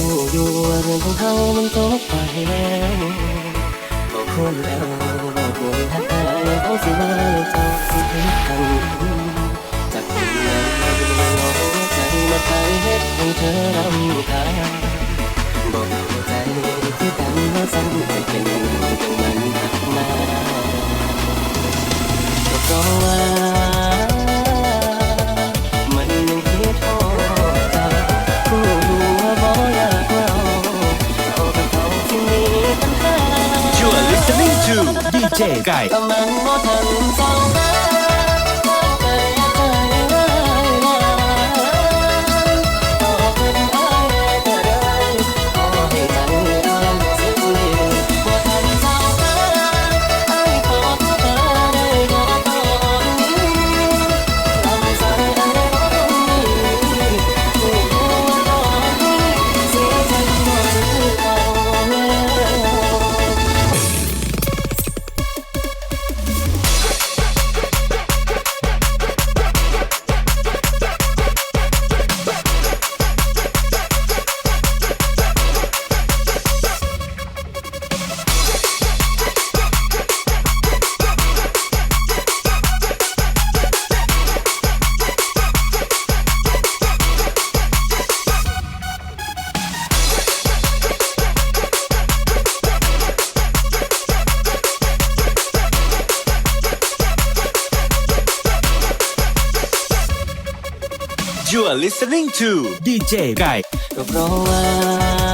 หูอยู่ว่าเรื่องของเขามันจบไปแล้วบอกคนแล้วบอกควรทักทายเขาสิว่าเจ้าสิเฮ็ดกันจากคนนั้นหัวใจมาไปเฮ็ดให้เธอรำคาญบอกหัวใจที่กันว่าสั่งจะเป็น listening to DJ ไ You are listening to DJ ไก่ ก็เพราะว่า